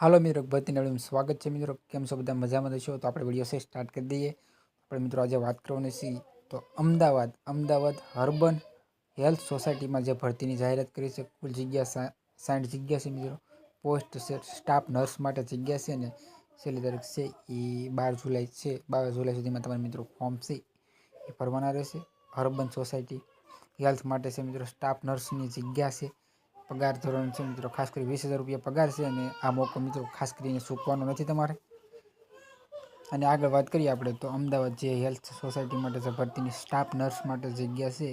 હાલો મિત્રો ભરતી વિડીયોમાં સ્વાગત છે મિત્રો. કેમ છો બધા? મજામાં છો? તો આપણે વીડિયો છે સ્ટાર્ટ કરી દઈએ. આપણે મિત્રો આજે વાત કરવાની છે, તો અમદાવાદ અમદાવાદ હર્બન હેલ્થ સોસાયટીમાં જે ભરતીની જાહેરાત કરી છે, કુલ જગ્યા સાઠ જગ્યા છે મિત્રો. પોસ્ટ છે, સ્ટાફ નર્સ માટે જગ્યા છે ને છેલ્લી તારીખ છે એ બાર જુલાઈ છે. બાર જુલાઈ સુધીમાં તમારે મિત્રો ફોર્મ છે એ ભરવાના રહેશે. હર્બન સોસાયટી હેલ્થ માટે છે મિત્રો, સ્ટાફ નર્સની જગ્યા છે. પગાર ધોરણ છે મિત્રો, ખાસ કરી વીસ હજાર રૂપિયા પગાર છે અને આ મોકો મિત્રો ખાસ કરીને ચૂકવાનો નથી તમારે. અને આગળ વાત કરીએ આપણે તો અમદાવાદ જે હેલ્થ સોસાયટી માટે છે, ભરતીની સ્ટાફ નર્સ માટે જગ્યા છે,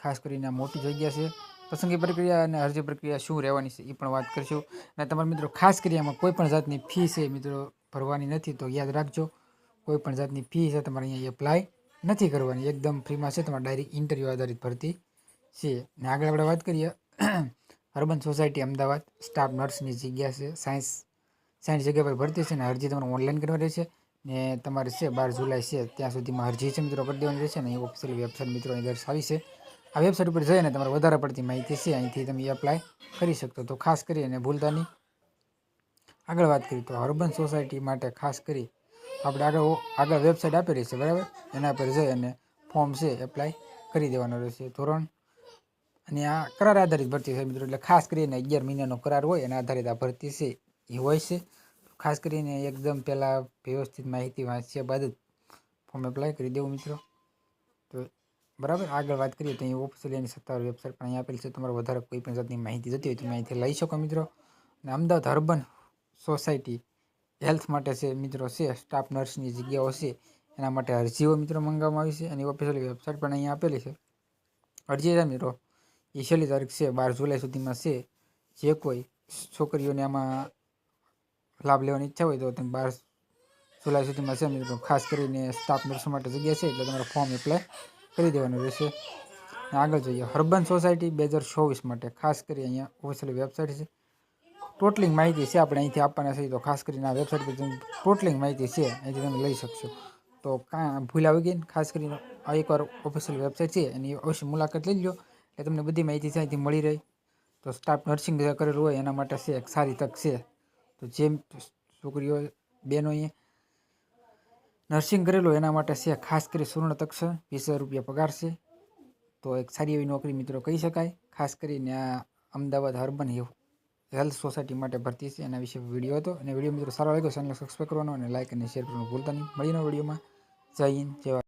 ખાસ કરીને મોટી જગ્યા છે. પસંદગી પ્રક્રિયા અને અરજી પ્રક્રિયા શું રહેવાની છે એ પણ વાત કરીશું. અને તમારા મિત્રો ખાસ કરી આમાં કોઈ જાતની ફી છે મિત્રો ભરવાની નથી, તો યાદ રાખજો. કોઈ પણ જાતની ફી છે તમારે અહીંયા એપ્લાય નથી કરવાની. એકદમ ફ્રીમાં છે, તમારે ડાયરેક્ટ ઇન્ટરવ્યૂ આધારિત ભરતી છે. અને આગળ આપણે વાત કરીએ અર્બન સોસાયટી અમદાવાદ, સ્ટાફ નર્સની જગ્યા છે, સાયન્સ સાયન્સ જગ્યા પર ભરતી છે ને અરજી તમારે ઓનલાઈન કરવાની રહેશે ને તમારે છે બાર જુલાઈ છે, ત્યાં સુધીમાં અરજી છે મિત્રો કરી દેવાની રહેશે ને એ ઓફિશિયલ વેબસાઇટ મિત્રો અહીં દર્શાવી છે. આ વેબસાઇટ ઉપર જઈને તમારે વધારે પડતી માહિતી છે, અહીંથી તમે એપ્લાય કરી શકતો તો ખાસ કરીને ભૂલતા નહીં. આગળ વાત કરીએ તો અર્બન સોસાયટી માટે ખાસ કરી આપણે આગળ આગળ વેબસાઇટ આપેલી છે, બરાબર? એના પર જઈ અને ફોર્મ છે એપ્લાય કરી દેવાનો રહેશે. ધોરણ અને આ કરાર આધારિત ભરતી છે મિત્રો, એટલે ખાસ કરીને અગિયાર મહિનાનો કરાર હોય એના આધારિત આ ભરતી છે, એ હોય છે. ખાસ કરીને એકદમ પહેલાં વ્યવસ્થિત માહિતી વાંચ્યા બાદ જ ફોર્મ એપ્લાય કરી દેવું મિત્રો. તો બરાબર, આગળ વાત કરીએ તો અહીં ઓફિશિયલ એની સત્તાવાર વેબસાઇટ પણ અહીં આપેલી છે. તમારે વધારે કોઈ પણ જાતની માહિતી જતી હોય તો અહીંથી લઈ શકો મિત્રો. અને અમદાવાદ અર્બન સોસાયટી હેલ્થ માટે છે મિત્રો, છે સ્ટાફ નર્સની જગ્યાઓ છે, એના માટે અરજીઓ મિત્રો મંગાવવામાં આવી છે. અને ઓફિશિયલ વેબસાઇટ પણ અહીંયા આપેલી છે. અરજી મિત્રો. એ છેલ્લી તારીખ છે, બાર જુલાઈ સુધીમાં છે. જે કોઈ છોકરીઓને આમાં લાભ લેવાની ઈચ્છા હોય તો તમે બાર જુલાઈ સુધીમાં છે ખાસ કરીને સ્ટાફ નર્સો માટે જગ્યા છે, એટલે તમારે ફોર્મ એપ્લાય કરી દેવાનું રહેશે. આગળ જોઈએ, હર્બન સોસાયટી બે હજાર ચોવીસ માટે ખાસ કરી અહીંયા ઓફિશિયલ વેબસાઇટ છે. ટોટલિંગ માહિતી છે, આપણે અહીંથી આપવાના છે, તો ખાસ કરીને આ વેબસાઇટ પર તમે ટોટલિંગ માહિતી છે, અહીંથી તમે લઈ શકશો. તો કાં ભૂલ આવી ગઈ ખાસ કરીને આ એકવાર ઓફિશિયલ વેબસાઇટ છે, એની અવશ્ય મુલાકાત લઈ લો એટલે તમને બધી માહિતી છે અહીંથી મળી રહી. તો સ્ટાફ નર્સિંગ કરેલું હોય એના માટે છે એક સારી તક છે. તો જેમ છોકરીઓ બહેનોએ નર્સિંગ કરેલું એના માટે છે ખાસ કરી સુવર્ણ તક છે, વીસ હજાર રૂપિયા પગાર છે. તો એક સારી એવી નોકરી મિત્રો કહી શકાય. ખાસ કરીને આ અમદાવાદ અર્બન હેલ્થ સોસાયટી માટે ભરતી છે. એના વિશે વીડિયો હતો. અને વીડિયો મિત્રો સારો લાગ્યો ચેનલ સબસ્ક્રાઈબ કરવાનો અને લાઇક અને શેર કરવાનું ભૂલતા નહીં. મળીને વિડીયોમાં. જય હિન્દ, જય